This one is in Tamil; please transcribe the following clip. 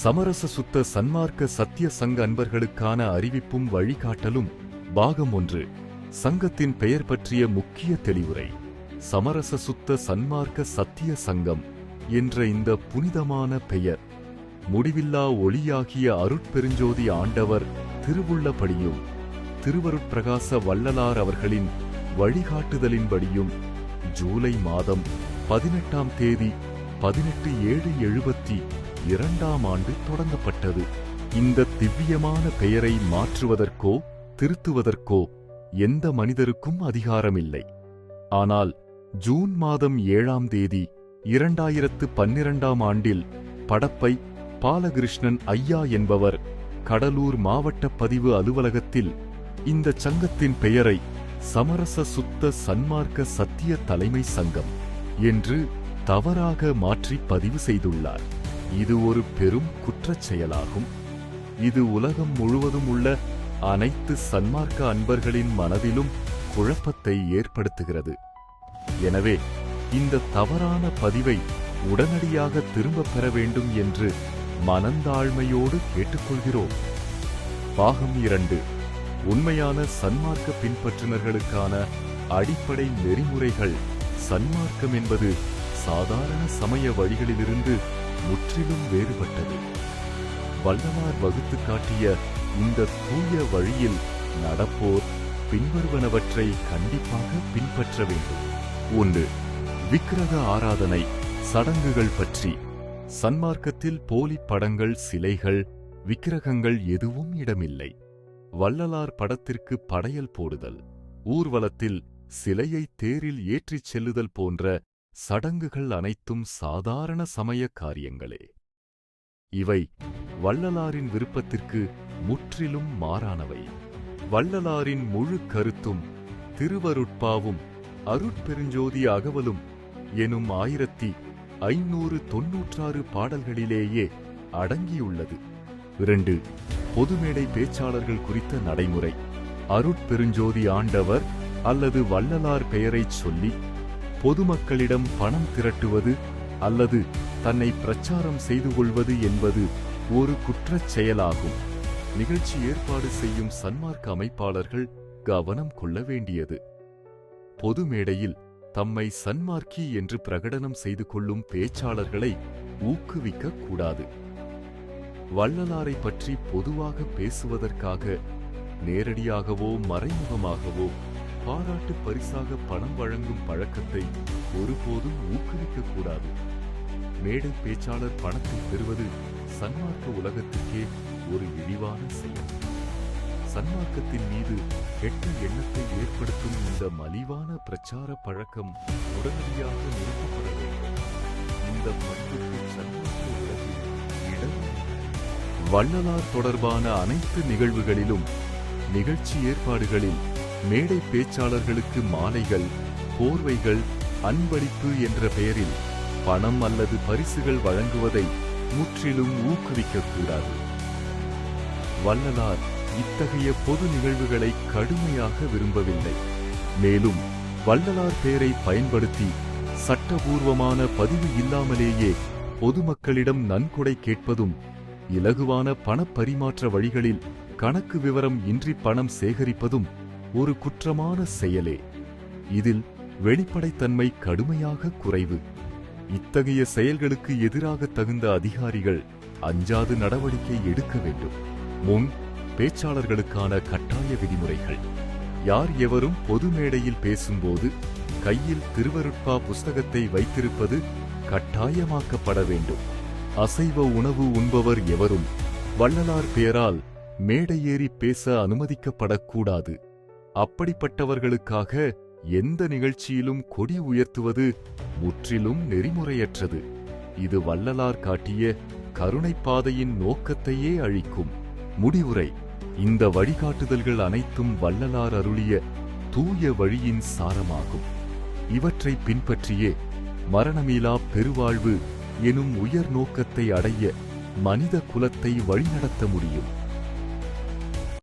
சமரச சுத்த சன்மார்க்க சத்திய சங்க அன்பர்களுக்கான அறிவிப்பும் வழிகாட்டலும். பாகம் ஒன்று. சங்கத்தின் பெயர் பற்றிய முக்கிய தெளிவுரை. சமரச சுத்த சன்மார்க்க சத்திய சங்கம் என்ற இந்த புனிதமான பெயர். முடிவில்லா ஒளியாகிய அருட்பெருஞ்சோதி ஆண்டவர் திருவுள்ளபடியும் திருவருட்பிரகாச வள்ளலார் அவர்களின் வழிகாட்டுதலின்படியும் ஜூலை மாதம் பதினெட்டாம் தேதி பதினெட்டு ஏழு எழுபத்தி இரண்டாம் ஆண்டு தொடங்கப்பட்டது. இந்த திவ்யமான பெயரை மாற்றுவதற்கோ திருத்துவதற்கோ எந்த மனிதருக்கும் அதிகாரமில்லை. ஆனால் ஜூன் மாதம் ஏழாம் தேதி இரண்டாயிரத்து பன்னிரண்டாம் ஆண்டில் படப்பை பாலகிருஷ்ணன் ஐயா என்பவர் கடலூர் மாவட்ட பதிவு அலுவலகத்தில் இந்த சங்கத்தின் பெயரை சமரச சுத்த சன்மார்க்க சத்திய தலைமை சங்கம் என்று தவறாக மாற்றி பதிவு செய்துள்ளார். இது ஒரு பெரும் குற்றச் செயலாகும். இது உலகம் முழுவதும் உள்ள அனைத்து சன்மார்க்க அன்பர்களின் மனதிலும் குழப்பத்தை ஏற்படுத்துகிறது. எனவே இந்த தவறான பதிவை உடனடியாக திரும்பப் பெற வேண்டும் என்று மனந்தாழ்மையோடு கேட்டுக்கொள்கிறோம். பாகம் இரண்டு. உண்மையான சன்மார்க்க பின்பற்றுனர்களுக்கான அடிப்படை நெறிமுறைகள். சன்மார்க்கம் என்பது சாதாரண சமய வழிகளிலிருந்து முற்றிலும் வேறுபட்டது. வல்லவார் வகுத்து காட்டிய இந்த தூய வழியில் நடப்போர் பின்வருவனவற்றை கண்டிப்பாக பின்பற்ற வேண்டும். ஒன்று விக்கிரக ஆராதனை சடங்குகள் பற்றி. சன்மார்க்கத்தில் போலி படங்கள் சிலைகள் விக்கிரகங்கள் எதுவும் இடமில்லை. வள்ளலார் படத்திற்கு படையல் போடுதல். ஊர்வலத்தில் சிலையை தேரில் ஏற்றிச் செல்லுதல் போன்ற சடங்குகள் அனைத்தும் சாதாரண சமய காரியங்களே. இவை வள்ளலாரின் விருப்பத்திற்கு முற்றிலும் மாறானவை. வள்ளலாரின் முழு கருத்தும் திருவருட்பாவும் அருட்பெருஞ்சோதி அகவலும் எனும் ஆயிரத்தி ஐநூறு தொன்னூற்றாறு பாடல்களிலேயே அடங்கியுள்ளது. இரண்டு பொதுமேடை பேச்சாளர்கள் குறித்த நடைமுறை. அருட்பெருஞ்சோதி ஆண்டவர் அல்லது வள்ளலார் பெயரைச் சொல்லி பொதுமக்களிடம் பணம் திரட்டுவது அல்லது தன்னை பிரச்சாரம் செய்து கொள்வது என்பது ஒரு குற்றச் செயலாகும். நிகழ்ச்சி ஏற்பாடு செய்யும் சன்மார்க்க அமைப்பாளர்கள் கவனம் கொள்ள வேண்டியது. பொது மேடையில் தம்மை சன்மார்க்கி என்று பிரகடனம் செய்து கொள்ளும் பேச்சாளர்களை ஊக்குவிக்க கூடாது. வள்ளலாரை பற்றி பொதுவாக பேசுவதற்காக நேரடியாகவோ மறைமுகமாகவோ பாராட்டு பரிசாக பணம் வழங்கும் பழக்கத்தை ஒருபோதும் ஊக்குவிக்கக் கூடாது மேடை பேச்சாளர் பணத்தை பெறுவது சன்மார்க்க உலகத்துக்கே ஒரு இழிவான செயல். சன்மார்க்கத்தின் மீது கெட்ட எண்ணத்தை ஏற்படுத்தும் இந்த மலிவான பிரச்சார பழக்கம் உடனடியாக நிறுத்தப்பட வேண்டும். இந்த பண்புக்கு சன்மார்க்க உலகில் இடம் வள்ளலார் தொடர்பான அனைத்து நிகழ்வுகளிலும் நிகழ்ச்சி ஏற்பாடுகளில் மேடை பேச்சாளர்களுக்கு மாலைகள் போர்வைகள் அன்பளிப்பு என்ற பெயரில் பணம் அல்லது பரிசுகள் வழங்குவதை முற்றிலும் ஊக்குவிக்கக்கூடாது. வள்ளலார் இத்தகைய பொது நிகழ்வுகளை கடுமையாக விரும்பவில்லை. மேலும் வள்ளலார் பெயரை பயன்படுத்தி சட்டபூர்வமான பதிவு இல்லாமலேயே பொதுமக்களிடம் நன்கொடை கேட்பதும் இலகுவான பணப்பரிமாற்ற வழிகளில் கணக்கு விவரம் இன்றி பணம் சேகரிப்பதும் ஒரு குற்றமான செயலே. இதில் வெளிப்படைத்தன்மை கடுமையாக குறைவு. இத்தகைய செயல்களுக்கு எதிராக தகுந்த அதிகாரிகள் அஞ்சாது நடவடிக்கை எடுக்க வேண்டும். முன் பேச்சாளர்களுக்கான கட்டாய விதிமுறைகள். யார் எவரும் பொது மேடையில் பேசும்போது கையில் திருவருட்பா புஸ்தகத்தை வைத்திருப்பது கட்டாயமாக்கப்பட வேண்டும். அசைவ உணவு உண்பவர் எவரும் வள்ளலார் பெயரால் மேடையேறி பேச அனுமதிக்கப்படக்கூடாது. அப்படிப்பட்டவர்களுக்காக எந்த நிகழ்ச்சியிலும் கொடி உயர்த்துவது முற்றிலும் நெறிமுறையற்றது. இது வள்ளலார் காட்டிய கருணைப் பாதையின் நோக்கத்தையே அழிக்கும். முடிவுரை. இந்த வழிகாட்டுதல்கள் அனைத்தும் வள்ளலார் அருளிய தூய வழியின் சாரமாகும். இவற்றை பின்பற்றியே மரணமிலா பெருவாழ்வு எனும் உயர் நோக்கத்தை அடைய மனித குலத்தை வழிநடத்த முடியும்.